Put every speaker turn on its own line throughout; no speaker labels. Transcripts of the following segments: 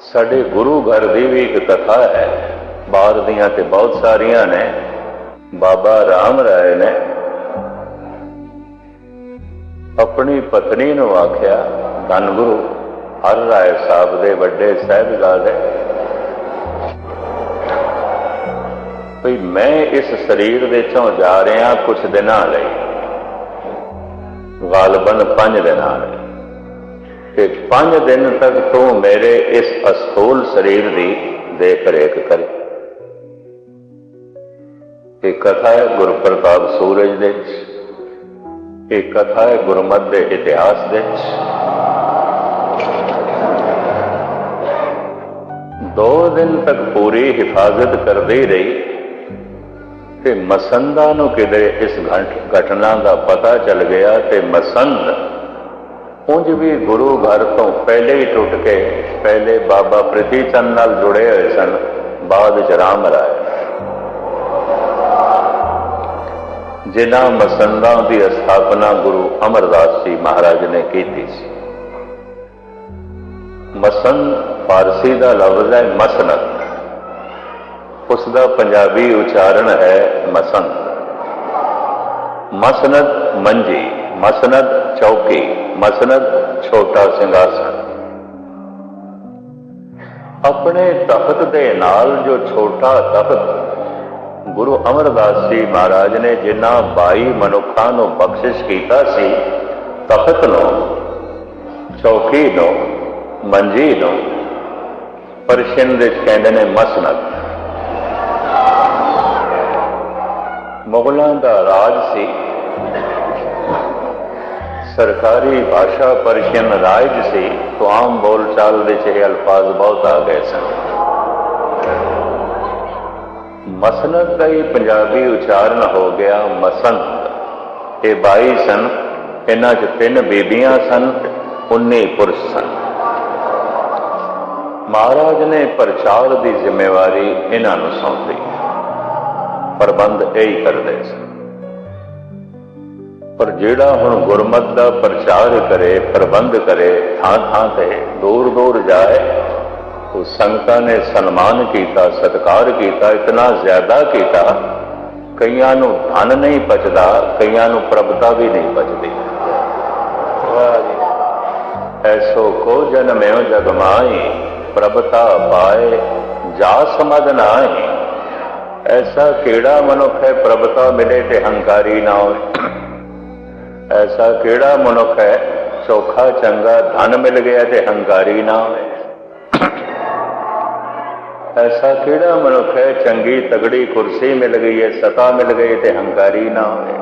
ਸਾਡੇ ਗੁਰੂ ਘਰ ਦੀ ਵੀ ਇੱਕ ਕਥਾ ਹੈ। ਬਾਹਰ ਦੀਆਂ ਤੇ ਬਹੁਤ ਸਾਰੀਆਂ ਨੇ। ਬਾਬਾ ਰਾਮ ਰਾਏ ਨੇ ਆਪਣੀ ਪਤਨੀ ਨੂੰ ਆਖਿਆ, ਧੰਨ ਗੁਰੂ, ਹਰ ਰਾਏ ਸਾਹਿਬ ਦੇ ਵੱਡੇ ਸਾਹਿਬਜ਼ਾਦੇ। ਵੀ ਮੈਂ ਇਸ ਸਰੀਰ ਦੇ ਚੋਂ ਜਾ ਰਿਹਾ ਕੁਝ ਦਿਨਾਂ ਲਈ। ਗਾਲਬਨ 5 ਦਿਨਾਂ ਲਈ। ਤੇ 5 ਦਿਨ ਤੱਕ ਤੂੰ ਮੇਰੇ ਇਸ ਅਸਥੂਲ ਸਰੀਰ ਦੀ ਦੇਖ ਰੇਖ ਕਰੀ। ਇਹ ਕਥਾ ਹੈ ਗੁਰੂ ਪ੍ਰਤਾਪ ਸੂਰਜ ਦੇ ਇਹ ਕਥਾ ਹੈ ਗੁਰਮਤ ਦੇ ਇਤਿਹਾਸ ਦੇ ਦੋ ਦਿਨ ਤੱਕ ਪੂਰੀ ਹਿਫਾਜ਼ਤ ਕਰਦੀ ਰਹੀ ਤੇ ਮਸੰਦਾ ਨੂੰ ਕਿਤੇ ਇਸ ਘਟਨਾ ਦਾ ਪਤਾ ਚੱਲ ਗਿਆ ਤੇ ਮਸੰਦ ਉਂਝ ਵੀ ਗੁਰੂ ਘਰ ਤੋਂ ਪਹਿਲੇ ਹੀ ਟੁੱਟ ਕੇ ਪਹਿਲੇ ਬਾਬਾ ਪ੍ਰਿਤੀ ਚੰਦ ਨਾਲ ਜੁੜੇ ਹੋਏ ਸਨ, ਬਾਅਦ ਵਿੱਚ ਰਾਮ ਰਾਏ। ਜਿਨ੍ਹਾਂ ਮਸੰਦਾਂ ਦੀ ਸਥਾਪਨਾ ਗੁਰੂ ਅਮਰਦਾਸ ਜੀ ਮਹਾਰਾਜ ਨੇ ਕੀਤੀ ਸੀ। ਮਸੰਦ ਫਾਰਸੀ ਦਾ ਲਫ਼ਜ਼ ਹੈ ਮਸਨਦ। ਉਸ ਦਾ ਪੰਜਾਬੀ ਉਚਾਰਨ ਹੈ ਮਸੰਦ। ਮਸਨਦ ਮੰਜੀ। ਮਸਨਦ ਚੌਕੀ, ਮਸਨਦ ਛੋਟਾ ਸਿੰਘਾਸਨ। ਆਪਣੇ ਤਖਤ ਦੇ ਨਾਲ ਜੋ ਛੋਟਾ ਤਖਤ, ਗੁਰੂ ਅਮਰਦਾਸ ਜੀ ਮਹਾਰਾਜ ਨੇ ਜਿਨ੍ਹਾਂ 22 ਮਨੁੱਖਾਂ ਨੂੰ ਬਖਸ਼ਿਸ਼ ਕੀਤਾ ਸੀ, ਤਖਤ ਨੂੰ, ਚੌਕੀ ਨੂੰ, ਮੰਜੀ ਨੂੰ, ਪਰਸ਼ੀਅਨ ਦੇ ਕਹਿੰਦੇ ਨੇ ਮਸਨਦ। ਮੁਗਲਾਂ ਦਾ ਰਾਜ ਸੀ। ਸਰਕਾਰੀ ਭਾਸ਼ਾ ਪਰਸ਼ੀਅਨ ਰਾਜ ਸੀ, ਤੋਂ ਆਮ ਬੋਲਚਾਲ ਵਿੱਚ ਇਹ ਅਲਫਾਜ਼ ਬਹੁਤ ਆ ਗਏ ਸਨ। ਮਸਨਦ ਦਾ ਹੀ ਪੰਜਾਬੀ ਉਚਾਰਨ ਹੋ ਗਿਆ ਮਸੰਦ। ਇਹ 22 ਸਨ, ਇਹਨਾਂ 'ਚ ਤਿੰਨ ਬੀਬੀਆਂ ਸਨ 19 ਪੁਰਸ਼ ਸਨ। ਮਹਾਰਾਜ ਨੇ ਪ੍ਰਚਾਰ ਦੀ ਜ਼ਿੰਮੇਵਾਰੀ ਇਹਨਾਂ ਨੂੰ ਸੌਂਪੀ। ਪ੍ਰਬੰਧ ਇਹੀ ਕਰਦੇ ਸਨ। ਪਰ ਜਿਹੜਾ ਹੁਣ ਗੁਰਮਤ ਦਾ ਪ੍ਰਚਾਰ ਕਰੇ, ਪ੍ਰਬੰਧ ਕਰੇ ਥਾਂ ਥਾਂ ਤੇ ਦੂਰ ਦੂਰ ਜਾਏ, ਉਹ ਸੰਗਤਾਂ ਨੇ ਸਨਮਾਨ ਕੀਤਾ, ਸਤਿਕਾਰ ਕੀਤਾ, ਇਤਨਾ ਜ਼ਿਆਦਾ ਕੀਤਾ, ਕਈਆਂ ਨੂੰ ਧਨ ਨਹੀਂ ਬਚਦਾ ਕਈਆਂ ਨੂੰ ਪ੍ਰਭਤਾ ਵੀ ਨਹੀਂ ਬਚਦੀ ਐਸੋ ਕੋ ਜਨਮਿਓ ਜਗਮਾਈ ਪ੍ਰਭਤਾ ਪਾਏ ਜਾ ਸਮਝ ਨਾਹੀ। ਐਸਾ ਕਿਹੜਾ ਮਨੁੱਖ ਹੈ, ਪ੍ਰਭਤਾ ਮਿਲੇ ਤੇ ਹੰਕਾਰੀ ਨਾ ਹੋਵੇ। ਐਸਾ ਕਿਹੜਾ ਮਨੁੱਖ ਹੈ ਸੌਖਾ, ਚੰਗਾ, ਧਨ ਮਿਲ ਗਿਆ ਤੇ ਹੰਕਾਰੀ ਨਾ ਹੋਵੇ? ਐਸਾ ਕਿਹੜਾ ਮਨੁੱਖ ਹੈ ਚੰਗੀ, ਤਗੜੀ ਕੁਰਸੀ ਮਿਲ ਗਈ ਹੈ, ਸਤਾ ਮਿਲ ਗਈ ਤੇ ਹੰਕਾਰੀ ਨਾ ਹੋਵੇ?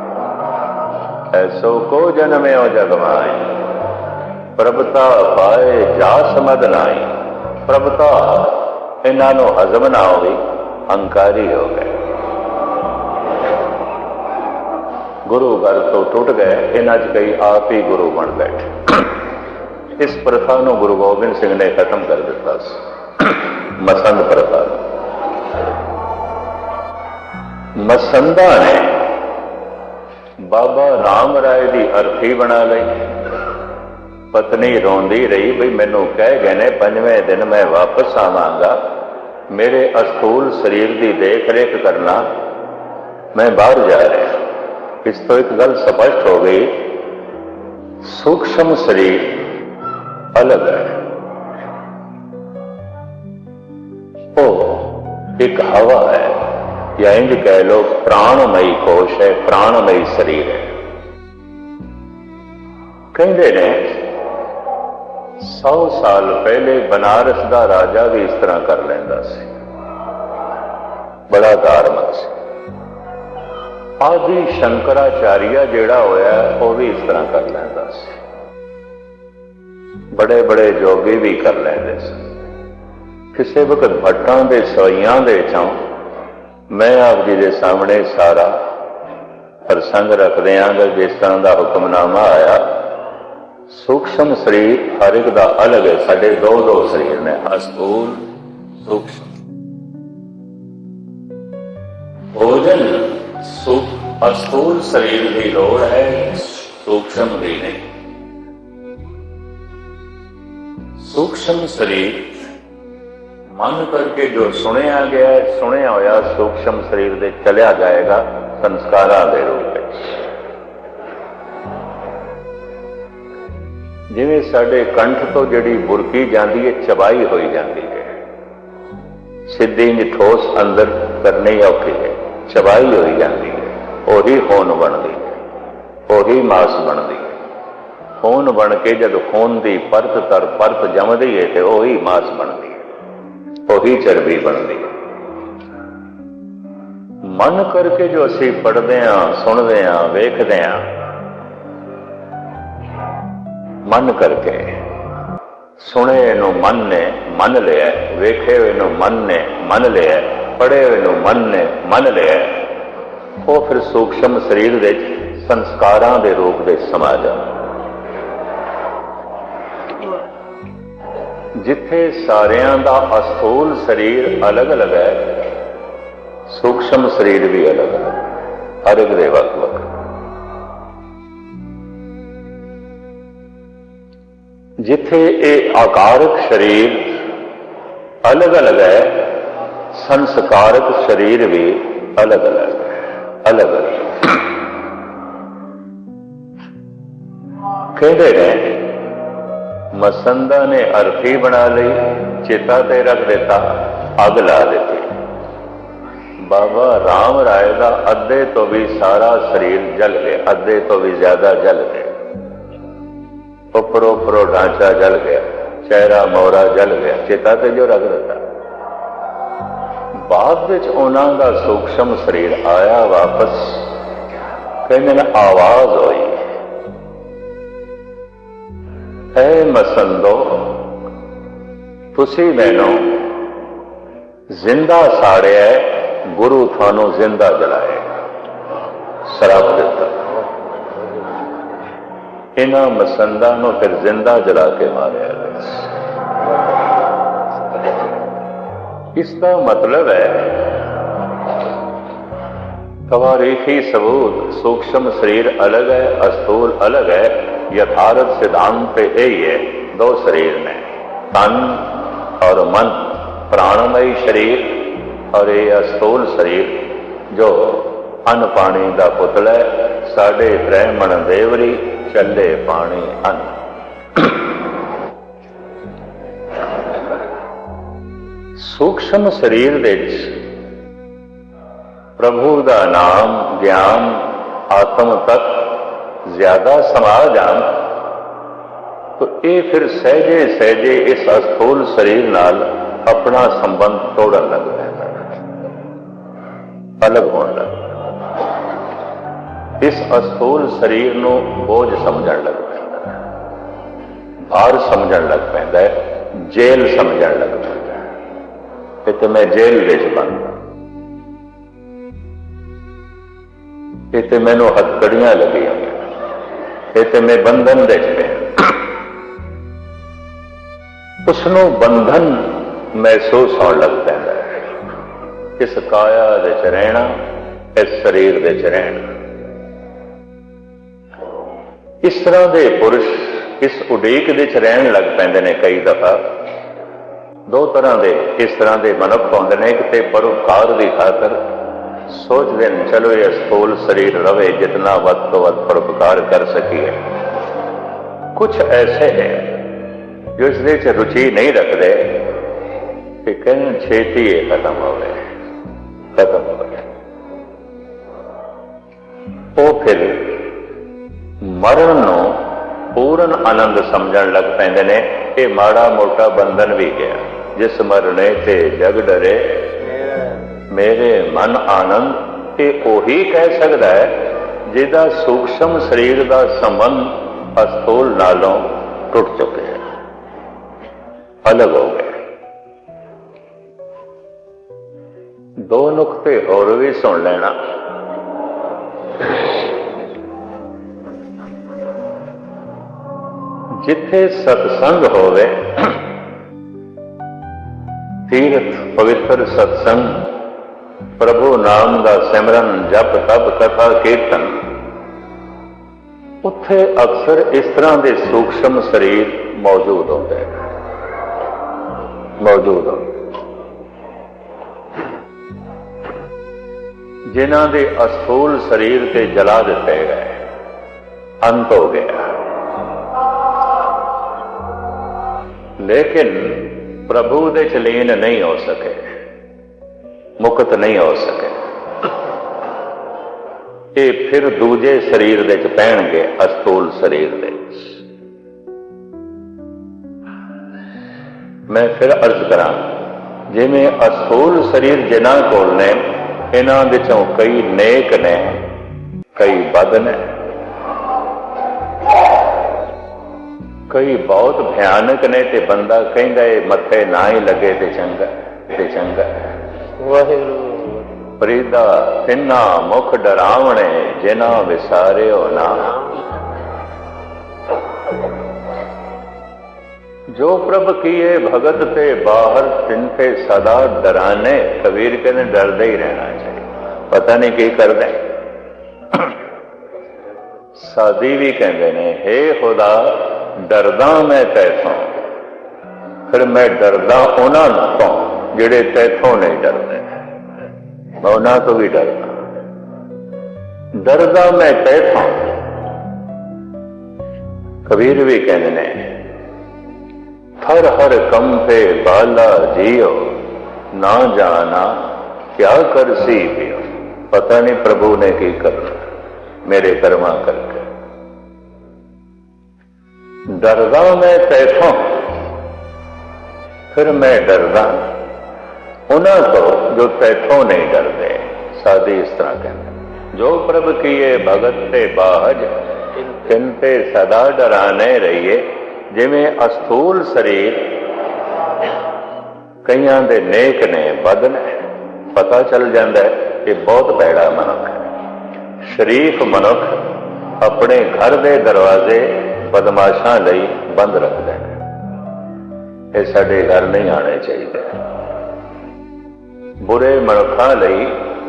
ਐਸੋ ਕੋ ਜਨਮਿਓ ਜਗ ਮਾਈ? ਪ੍ਰਭਤਾ ਪਾਏ ਜਾ ਸਮਝ ਨਾਈ? ਪ੍ਰਭਤਾ, ਇਹਨਾਂ ਨੂੰ ਹਜ਼ਮ ਨਾ ਹੋਈ ਹੰਕਾਰੀ ਹੋ ਗਏ। ਗੁਰੂ ਘਰ ਤੋਂ ਟੁੱਟ ਗਏ, ਇਹਨਾਂ 'ਚ ਕਈ ਆਪ ਹੀ ਗੁਰੂ ਬਣ ਬੈਠੇ। ਇਸ ਪ੍ਰਥਾ ਨੂੰ ਗੁਰੂ ਗੋਬਿੰਦ ਸਿੰਘ ਨੇ ਖਤਮ ਕਰ ਦਿੱਤਾ ਸੀ। ਮਸੰਦ ਪ੍ਰਥਾ। ਨੂੰ। ਮਸੰਦਾ ਨੇ ਬਾਬਾ ਰਾਮ ਰਾਏ ਦੀ ਅਰਥੀ ਬਣਾ ਲਈ। ਪਤਨੀ ਰੋਂਦੀ ਰਹੀ, ਬਈ ਮੈਨੂੰ ਕਹਿ ਗਏ ਨੇ, ਪੰਜਵੇਂ ਦਿਨ ਮੈਂ ਵਾਪਸ ਆਵਾਂਗਾ। ਮੇਰੇ ਅਸਥੂਲ ਸਰੀਰ ਦੀ ਦੇਖ ਰੇਖ ਕਰਨਾ। ਮੈਂ ਬਾਹਰ ਜਾ ਰਿਹਾ। ਇਸ ਤੋਂ ਇੱਕ ਗੱਲ ਸਪਸ਼ਟ ਹੋ ਗਈ, ਸੂਖਸ਼ਮ ਸਰੀਰ ਅਲੱਗ ਹੈ। ਉਹ ਇੱਕ ਹਵਾ ਹੈ, ਜਾਂ ਇੰਜ ਕਹਿ ਲੋ ਪ੍ਰਾਣਮਈ ਕੋਸ਼ ਹੈ, ਪ੍ਰਾਣਮਈ ਸਰੀਰ ਹੈ। ਕਹਿੰਦੇ ਨੇ 100 ਸਾਲ ਪਹਿਲੇ ਬਨਾਰਸ ਦਾ ਰਾਜਾ ਵੀ ਇਸ ਤਰ੍ਹਾਂ ਕਰ ਲੈਂਦਾ ਸੀ। ਬੜਾ ਧਾਰਮਿਕ ਸੀ। ਆਦਿ ਸ਼ੰਕਰਾਚਾਰੀਆ ਜਿਹੜਾ ਹੋਇਆ, ਉਹ ਵੀ ਇਸ ਤਰ੍ਹਾਂ ਕਰ ਲੈਂਦਾ ਸੀ। ਬੜੇ ਬੜੇ ਜੋਗੀ ਵੀ ਕਰ ਲੈਂਦੇ ਸੀ। ਕਿਸੇ ਵਕਤ ਭੱਟਾਂ ਦੇ ਸੋਈਆਂ ਦੇ ਚੋਂ ਮੈਂ ਆਪ ਜੀ ਦੇ ਸਾਹਮਣੇ ਸਾਰਾ ਪ੍ਰਸੰਗ ਰੱਖਦੇ ਰੱਖ ਦਿਆਂਗਾ, ਜਿਸ ਤਰ੍ਹਾਂ ਦਾ ਹੁਕਮਨਾਮਾ ਆਇਆ। ਸੂਖਸ਼ਮ ਸਰੀਰ ਹਰ ਇੱਕ ਦਾ ਅਲੱਗ ਹੈ। ਸਾਡੇ ਦੋ ਦੋ ਸਰੀਰ ਨੇ, ਅਸੂਲ, ਸੂਖਸ਼ਮ। ਅਸਥੂਲ ਸਰੀਰ ਦੀ ਲੋੜ ਹੈ ਸੂਖਸ਼ਮ ਦੀ ਨਹੀਂ। ਸੂਖਸ਼ਮ ਸਰੀਰ, ਮਨ ਕਰਕੇ ਜੋ ਸੁਣਿਆ ਗਿਆ, ਸੁਣਿਆ ਹੋਇਆ ਸੂਖਸ਼ਮ ਸਰੀਰ ਦੇ ਚਲਿਆ ਜਾਏਗਾ ਸੰਸਕਾਰਾਂ ਦੇ ਰੂਪ ਵਿੱਚ। ਜਿਵੇਂ ਸਾਡੇ ਕੰਠ ਤੋਂ ਜਿਹੜੀ ਬੁਰਕੀ ਜਾਂਦੀ ਹੈ, ਚਬਾਈ ਹੋਈ ਜਾਂਦੀ ਹੈ। ਸਿੱਧੀ ਨਿਠੋਸ ਅੰਦਰ ਕਰਨੀ ਔਖੀ ਹੈ, ਚਬਾਈ ਹੋਈ ਜਾਂਦੀ ਉਹੀ ਖੂਨ ਬਣਦੀ ਹੈ ਉਹੀ ਮਾਸ ਬਣਦੀ ਹੈ। ਖੂਨ ਬਣ ਕੇ ਜਦ ਖੂਨ ਦੀ ਪਰਤ ਤਰ ਪਰਤ ਜਮਦੀ ਹੈ ਤੇ ਉਹੀ ਮਾਸ ਬਣਦੀ ਹੈ, ਉਹੀ ਚਰਬੀ ਬਣਦੀ ਹੈ। ਮਨ ਕਰਕੇ ਜੋ ਅਸੀਂ ਪੜ੍ਹਦੇ ਹਾਂ, ਸੁਣਦੇ ਹਾਂ, ਵੇਖਦੇ ਹਾਂ, ਮਨ ਕਰਕੇ ਸੁਣੇ ਨੂੰ ਮਨ ਨੇ, ਮੰਨ ਲਿਆ, ਵੇਖੇ ਹੋਏ ਨੂੰ ਮਨ ਨੇ, ਮੰਨ ਲਿਆ, ਪੜ੍ਹੇ ਹੋਏ ਨੂੰ ਮਨ ਨੇ, ਮੰਨ ਲਿਆ। ਉਹ ਫਿਰ ਸੂਖਸ਼ਮ ਸਰੀਰ ਵਿੱਚ ਸੰਸਕਾਰਾਂ ਦੇ ਰੂਪ ਵਿੱਚ ਸਮਾ ਜਾਂਦਾ ਜਿੱਥੇ ਸਾਰਿਆਂ ਦਾ ਅਸਥੂਲ ਸਰੀਰ ਅਲੱਗ-ਅਲੱਗ ਹੈ, ਸੂਖਸ਼ਮ ਸਰੀਰ ਵੀ ਅਲੱਗ-ਅਲੱਗ ਹਰ ਇੱਕ ਦੇ ਵੱਖ-ਵੱਖ। ਜਿੱਥੇ ਇਹ ਆਕਾਰਕ ਸਰੀਰ ਅਲੱਗ-ਅਲੱਗ ਹੈ, ਸੰਸਕਾਰਕ ਸਰੀਰ ਵੀ ਅਲੱਗ-ਅਲੱਗ ਹੈ ਕਹਿੰਦੇ ਨੇ, ਮਸੰਦਾ ਨੇ ਅਰਥੀ ਬਣਾ ਲਈ, ਚੇਤਾ ਤੇ ਰੱਖ ਦਿੱਤਾ, ਅੱਗ ਲਾ ਦਿੱਤੀ। ਬਾਬਾ ਰਾਮ ਰਾਏ ਦਾ ਅੱਧੇ ਤੋਂ ਵੀ ਸਾਰਾ ਸਰੀਰ ਜਲ ਗਿਆ, ਅੱਧੇ ਤੋਂ ਵੀ ਜ਼ਿਆਦਾ ਜਲ ਗਿਆ। ਉੱਪਰੋਂ ਉੱਪਰੋਂ ਢਾਂਚਾ ਜਲ ਗਿਆ, ਚਿਹਰਾ ਮੋਰਾ ਜਲ ਗਿਆ, ਚੇਤਾ ਤੇ ਜੋ ਰੱਖ ਦਿੱਤਾ। ਬਾਅਦ ਵਿੱਚ ਉਹਨਾਂ ਦਾ ਸੂਖਸ਼ਮ ਸਰੀਰ ਆਇਆ ਵਾਪਸ। ਕਹਿੰਦੇ ਨੇ, ਆਵਾਜ਼ ਹੋਈ। ਐ ਮਸੰਦੋ, ਤੁਸੀਂ ਮੈਨੂੰ ਜ਼ਿੰਦਾ ਸਾੜਿਆ ਗੁਰੂ ਤੁਹਾਨੂੰ ਜ਼ਿੰਦਾ ਜਲਾਏ ਸ਼ਰਾਬ ਦਿੱਤਾ। ਇਹਨਾਂ ਮਸੰਦਾਂ ਨੂੰ ਫਿਰ ਜ਼ਿੰਦਾ ਜਲਾ ਕੇ ਮਾਰਿਆ ਗਿਆ ਇਸ ਦਾ ਮਤਲਬ ਹੈ ਤਵਾਰੀਖੀ ਸਬੂਤ ਸੂਖਸ਼ਮ ਸਰੀਰ ਅਲੱਗ ਹੈ, ਅਸਤੂਲ ਅਲੱਗ ਹੈ, ਯਥਾਰਥ ਸਿਧਾਂਤ ਇਹ ਹੀ ਹੈ, ਦੋ ਸਰੀਰ ਨੇ। ਤਨ ਔਰ ਮਨ, ਪ੍ਰਾਣਮਈ ਸਰੀਰ ਔਰ ਇਹ ਅਸਤੂਲ ਸਰੀਰ, ਜੋ ਅਨ ਪਾਣੀ ਦਾ ਪੁਤਲਾ ਹੈ, ਸਾਡੇ ਬ੍ਰਹਮਣ ਦੇਵਰੀ ਚੱਲੇ ਪਾਣੀ ਅਨ ਸਰੀਰ ਵਿੱਚ ਪ੍ਰਭੂ ਦਾ ਨਾਮ ਗਿਆਨ, ਆਤਮ ਤੱਕ ਜ਼ਿਆਦਾ ਸਮਾ ਜਾਣ, ਤਾਂ ਇਹ ਫਿਰ ਸਹਿਜੇ ਸਹਿਜੇ ਇਸ ਅਸਥੂਲ ਸਰੀਰ ਨਾਲ ਆਪਣਾ ਸੰਬੰਧ ਤੋੜਨ ਲੱਗ ਪੈਂਦਾ ਅਲੱਗ ਹੋਣ ਲੱਗ ਪੈਂਦਾ ਇਸ ਅਸਥੂਲ ਸਰੀਰ ਨੂੰ ਬੋਝ ਸਮਝਣ ਲੱਗ ਪੈਂਦਾ ਹੈ। ਭਾਰ ਸਮਝਣ ਲੱਗ ਪੈਂਦਾ ਹੈ। ਜੇਲ ਸਮਝਣ ਲੱਗ ਪੈਂਦਾ ਤੇ ਮੈਂ ਜੇਲ੍ਹ ਵਿੱਚ ਬੰਦ ਹਾਂ। ਮੈਨੂੰ ਹੱਥਕੜੀਆਂ ਲੱਗੀਆਂ। ਇਹ ਤੇ ਮੈਂ ਬੰਧਨ ਵਿੱਚ ਪਿਆ। ਉਸ ਨੂੰ ਬੰਧਨ ਮਹਿਸੂਸ ਹੋਣ ਲੱਗ ਪੈਂਦਾ ਹੈ ਇਸ ਕਾਇਆ ਦੇ ਚ ਰਹਿਣਾ, ਇਸ ਸਰੀਰ ਦੇ ਚ ਰਹਿਣਾ। ਇਸ ਤਰ੍ਹਾਂ ਦੇ ਪੁਰਸ਼ ਇਸ ਉਡੀਕ ਦੇ ਚ ਰਹਿਣ ਲੱਗ ਪੈਂਦੇ ਨੇ ਕਈ ਦਫਾ। ਦੋ ਤਰ੍ਹਾਂ ਦੇ ਇਸ ਤਰ੍ਹਾਂ ਦੇ ਮਨੁੱਖ ਹੁੰਦੇ ਨੇ, ਇੱਕ ਤੇ ਪਰਉਪਕਾਰ ਦੀ ਖਾਤਰ। ਸੋਚਦੇ ਨੇ ਚਲੋ, ਇਹ ਸਥੂਲ ਸਰੀਰ ਰਵੇ, ਜਿਤਨਾ ਵੱਧ ਤੋਂ ਵੱਧ ਪਰਉਪਕਾਰ ਕਰ ਸਕੀਏ। ਕੁਝ ਐਸੇ ਹੈ ਜੋ ਇਸ ਦੇ ਚ ਰੁਚੀ ਨਹੀਂ ਰੱਖਦੇ ਕਿ ਕਹਿਣ ਛੇਤੀ ਇਹ ਖਤਮ ਹੋਵੇ ਖਤਮ ਹੋਵੇ ਉਹ ਫਿਰ ਮਰਨ ਨੂੰ ਪੂਰਨ ਆਨੰਦ ਸਮਝਣ ਲੱਗ ਪੈਂਦੇ ਨੇ, ਇਹ ਮਾੜਾ ਮੋਟਾ ਬੰਧਨ ਵੀ ਗਿਆ। ਜਿਸ ਮਰਨੇ ਤੇ ਜਗ ਡਰੇ, ਮੇਰੇ ਮਨ ਆਨੰਦ ਇਹ ਉਹੀ ਕਹਿ ਸਕਦਾ ਹੈ, ਜਿਹਦਾ ਸੂਖਸ਼ਮ ਸਰੀਰ ਦਾ ਸੰਬੰਧ ਅਸਥੂਲ ਨਾਲੋਂ ਟੁੱਟ ਚੁੱਕਿਆ ਹੈ। ਅਲੱਗ ਹੋ ਗਿਆ ਦੋ ਨੁਕਤੇ ਹੋਰ ਵੀ ਸੁਣ ਲੈਣਾ। ਜਿੱਥੇ ਸਤਸੰਗ ਹੋਵੇ ਤੀਰਥ ਪਵਿੱਤਰ ਸਤਸੰਗ, ਪ੍ਰਭੂ ਨਾਮ ਦਾ ਸਿਮਰਨ, ਜਪ ਤਪ ਕਥਾ ਕੀਰਤਨ। ਉੱਥੇ ਅਕਸਰ ਇਸ ਤਰ੍ਹਾਂ ਦੇ ਸੂਖਸ਼ਮ ਸਰੀਰ ਮੌਜੂਦ ਹੁੰਦੇ ਹਨ ਮੌਜੂਦ ਹੁੰਦੇ ਜਿਨ੍ਹਾਂ ਦੇ ਅਸੂਲ ਸਰੀਰ ਤੇ ਜਲਾ ਦਿੱਤੇ ਗਏ, ਅੰਤ ਹੋ ਗਿਆ। ਲੇਕਿਨ ਪ੍ਰਭੂ ਦੇ ਚ ਲੀਨ ਨਹੀਂ ਹੋ ਸਕੇ। ਮੁਕਤ ਨਹੀਂ ਹੋ ਸਕੇ। ਇਹ ਫਿਰ ਦੂਜੇ ਸਰੀਰ ਦੇ ਚ ਪੈਣਗੇ, ਅਸਤੂਲ ਸਰੀਰ ਦੇ ਮੈਂ ਫਿਰ ਅਰਜ਼ ਕਰਾਂ, ਜਿਵੇਂ ਅਸਥੂਲ ਸਰੀਰ ਜਿਨ੍ਹਾਂ ਕੋਲ ਨੇ, ਇਹਨਾਂ ਵਿੱਚੋਂ ਕਈ ਨੇਕ ਨੇ, ਕਈ ਬਦ ਨੇ। ਕਈ ਬਹੁਤ ਭਿਆਨਕ ਨੇ ਤੇ ਬੰਦਾ ਕਹਿੰਦਾ ਇਹ ਮੱਥੇ ਨਾ ਹੀ ਲੱਗੇ ਤੇ ਚੰਗਾ ਤੇ ਚੰਗਾ।
ਵਾਹਿਗੁਰੂ।
ਫਰੀਦਾ ਤਿੰਨਾ ਮੁਖ ਡਰਾਵਣੇ ਜਿਨ੍ਹਾਂ ਵਿਸਾਰਿਓ ਨਾ। ਜੋ ਪ੍ਰਭ ਕੀਏ ਭਗਤ ਤੇ ਬਾਹਰ ਤਿੰਤੇ ਸਦਾ ਡਰਾਨੇ ਕਬੀਰ ਕਹਿੰਦੇ ਡਰਦੇ ਹੀ ਰਹਿਣਾ ਚਾਹੀਦਾ। ਪਤਾ ਨਹੀਂ ਕੀ ਕਰਦੇ। ਸਾਦੀ ਵੀ ਕਹਿੰਦੇ ਨੇ ਹੇ ਖੁਦਾ ਡਰਦਾ ਮੈਂ ਤੈਥੋਂ। ਫਿਰ ਮੈਂ ਡਰਦਾ ਉਹਨਾਂ ਤੋਂ ਜਿਹੜੇ ਤੈਥੋਂ ਨਹੀਂ ਡਰਦੇ। ਮੈਂ ਉਹਨਾਂ ਤੋਂ ਵੀ ਡਰਦਾ। ਡਰਦਾ ਮੈਂ ਤੈਥੋਂ। ਕਬੀਰ ਵੀ ਕਹਿੰਦੇ ਨੇ, ਹਰ ਹਰ ਕੰਪੇ ਬਾਲਾ ਜੀਓ, ਨਾ ਜਾਣਾ ਕਿਆ ਕਰਸੀ ਪਿਓ। ਪਤਾ ਨਹੀਂ ਪ੍ਰਭੂ ਨੇ ਕੀ ਕਰਨਾ। ਮੇਰੇ ਕਰਮਾਂ ਕਰਕੇ ਡਰਦਾ ਮੈਂ ਤੈਥੋਂ। ਫਿਰ ਮੈਂ ਡਰਦਾ। ਉਹਨਾਂ ਤੋਂ ਜੋ ਤੈਥੋਂ ਨਹੀਂ ਡਰਦੇ ਸਾਦੀ ਇਸ ਤਰ੍ਹਾਂ ਕਹਿੰਦੇ ਜੋ ਪ੍ਰਭ ਕੀਏ ਭਗਤ ਤੇ ਬਾਜ ਤਿੰਨ ਤੇ ਸਦਾ ਡਰਾਨੇ ਰਹੀਏ, ਜਿਵੇਂ ਅਸਥੂਲ ਸਰੀਰ। ਕਈਆਂ ਦੇ ਨੇਕ ਨੇ ਬਦ ਪਤਾ ਚੱਲ ਜਾਂਦਾ ਹੈ ਕਿ ਬਹੁਤ ਬੈੜਾ ਮਨੁੱਖ ਹੈ। ਸ਼ਰੀਫ ਮਨੁੱਖ ਆਪਣੇ ਘਰ ਦੇ ਦਰਵਾਜ਼ੇ ਬਦਮਾਸ਼ਾਂ ਲਈ ਬੰਦ ਰੱਖਦੇ ਨੇ ਇਹ ਸਾਡੇ ਘਰ ਨਹੀਂ ਆਣੇ ਚਾਹੀਦੇ। ਬੁਰੇ ਮਨੁੱਖਾਂ ਲਈ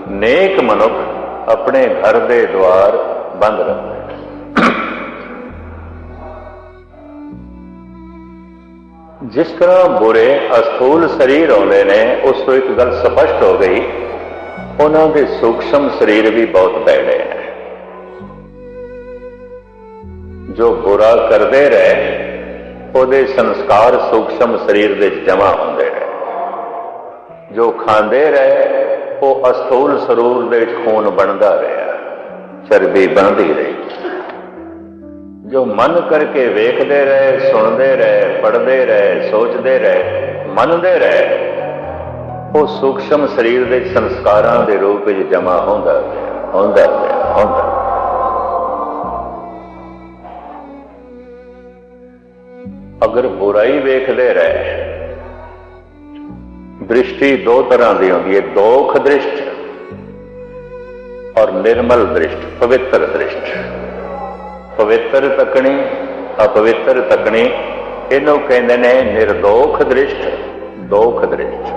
ਨੇਕ ਮਨੁੱਖ ਆਪਣੇ ਘਰ ਦੇ ਦਵਾਰ ਬੰਦ ਰੱਖਦੇ ਨੇ ਜਿਸ ਤਰ੍ਹਾਂ ਬੁਰੇ ਅਸਥੂਲ ਸਰੀਰ ਆਉਂਦੇ ਨੇ, ਉਸ ਤੋਂ ਇੱਕ ਗੱਲ ਸਪਸ਼ਟ ਹੋ ਗਈ। ਉਹਨਾਂ ਦੇ ਸੂਖਸ਼ਮ ਸਰੀਰ ਵੀ ਬਹੁਤ ਭੈੜੇ ਨੇ। ਜੋ ਬੁਰਾ ਕਰਦੇ ਰਹੇ, ਉਹਦੇ ਸੰਸਕਾਰ ਸੂਖਸ਼ਮ ਸਰੀਰ ਦੇ ਵਿੱਚ ਜਮਾ ਹੁੰਦੇ ਰਹੇ। ਜੋ ਖਾਂਦੇ ਰਹੇ, ਉਹ ਅਸਥੂਲ ਸਰੂਰ ਦੇ ਵਿੱਚ ਖੂਨ ਬਣਦਾ ਰਿਹਾ, ਚਰਬੀ ਬਣਦੀ ਰਹੀ। ਜੋ ਮਨ ਕਰਕੇ ਵੇਖਦੇ ਰਹੇ, ਸੁਣਦੇ ਰਹੇ, ਪੜ੍ਹਦੇ ਰਹੇ, ਸੋਚਦੇ ਰਹੇ, ਮੰਨਦੇ ਰਹੇ, ਉਹ ਸੂਖਸ਼ਮ ਸਰੀਰ ਦੇ ਸੰਸਕਾਰਾਂ ਦੇ ਰੂਪ ਵਿੱਚ ਜਮਾ ਹੁੰਦਾ ਗਿਆ ਹੁੰਦਾ ਗਿਆ ਹੁੰਦਾ ਗਿਆ। ਬੁਰਾਈ ਵੇਖਦੇ ਰਹੇ। ਦ੍ਰਿਸ਼ਟੀ ਦੋ ਤਰ੍ਹਾਂ ਦੀ ਹੁੰਦੀ ਹੈ, ਦੋਖ ਦ੍ਰਿਸ਼ਟ ਔਰ ਨਿਰਮਲ ਦ੍ਰਿਸ਼ਟ, ਪਵਿੱਤਰ ਦ੍ਰਿਸ਼ਟ। ਪਵਿੱਤਰ ਤਕਣੀ, ਅਪਵਿੱਤਰ ਤਕਣੀ, ਇਹਨੂੰ ਕਹਿੰਦੇ ਨੇ ਨਿਰਦੋਖ ਦ੍ਰਿਸ਼ਟ, ਦੋਖ ਦ੍ਰਿਸ਼ਟ।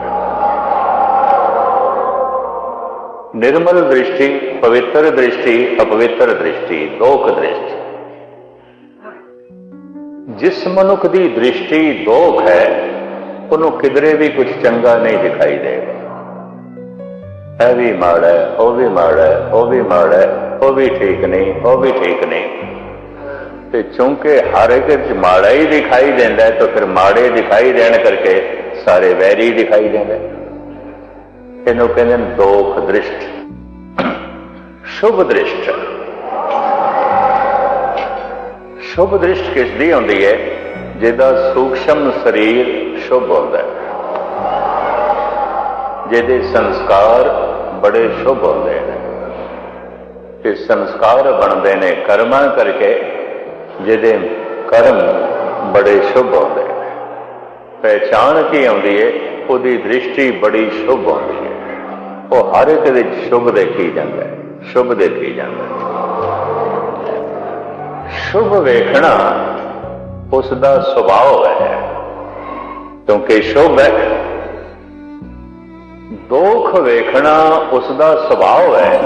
ਨਿਰਮਲ ਦ੍ਰਿਸ਼ਟੀ, ਪਵਿੱਤਰ ਦ੍ਰਿਸ਼ਟੀ, ਅਪਵਿੱਤਰ ਦ੍ਰਿਸ਼ਟੀ, ਦੋਖ ਦ੍ਰਿਸ਼ਟੀ। ਜਿਸ ਮਨੁੱਖ ਦੀ ਦ੍ਰਿਸ਼ਟੀ ਦੋਖ ਹੈ, ਉਹਨੂੰ ਕਿਧਰੇ ਵੀ ਕੁਝ ਚੰਗਾ ਨਹੀਂ ਦਿਖਾਈ ਦੇਗਾ ਇਹ ਵੀ ਮਾੜਾ ਹੈ, ਉਹ ਵੀ ਮਾੜਾ ਹੈ, ਉਹ ਵੀ ਮਾੜਾ ਹੈ, ਉਹ ਵੀ ਠੀਕ ਨਹੀਂ, ਉਹ ਵੀ ਠੀਕ ਨਹੀਂ। ਤੇ ਚੁੰਕੇ ਹਰ ਇੱਕ ਚ ਮਾੜਾ ਹੀ ਦਿਖਾਈ ਦਿੰਦਾ ਹੈ, ਤਾਂ ਫਿਰ ਮਾੜੇ ਦਿਖਾਈ ਦੇਣ ਕਰਕੇ ਸਾਰੇ ਵੈਰੀ ਦਿਖਾਈ ਦਿੰਦੇ ਇਹਨੂੰ ਕਹਿੰਦੇ ਨੇ ਦੋਖ ਦ੍ਰਿਸ਼ਟ। ਸ਼ੁਭ ਦ੍ਰਿਸ਼ਟ। ਸ਼ੁਭ ਦ੍ਰਿਸ਼ਟ ਕਿਸ ਦੀ ਹੁੰਦੀ ਹੈ? ਜਿਹਦਾ ਸੂਖਸ਼ਮ ਸਰੀਰ ਸ਼ੁਭ ਹੁੰਦਾ ਹੈ। ਜਿਹਦੇ ਸੰਸਕਾਰ ਬੜੇ ਸ਼ੁਭ ਹੁੰਦੇ ਨੇ। ਤੇ ਸੰਸਕਾਰ ਬਣਦੇ ਨੇ ਕਰਮਾਂ ਕਰਕੇ, ਜਿਹਦੇ ਕਰਮ ਬੜੇ ਸ਼ੁਭ ਹੁੰਦੇ ਨੇ। ਪਹਿਚਾਨ ਕੀ ਆਉਂਦੀ ਹੈ? ਉਹਦੀ ਦ੍ਰਿਸ਼ਟੀ ਬੜੀ ਸ਼ੁਭ ਹੁੰਦੀ ਹੈ। ਉਹ ਹਰ ਇੱਕ ਦੇ ਸ਼ੁਭ ਦੇਖੀ ਜਾਂਦਾ ਹੈ? ਸ਼ੁਭ ਦੇਖੀ ਜਾਂਦਾ ਹੈ? ਸ਼ੁਭ ਵੇਖਣਾ ਉਸ ਦਾ ਸੁਭਾਅ ਹੈ। ਕਿਉਂਕਿ ਸ਼ੁਭ ਹੈ। ਦੋਖ ਵੇਖਣਾ ਉਸ ਦਾ ਸੁਭਾਅ ਹੈ।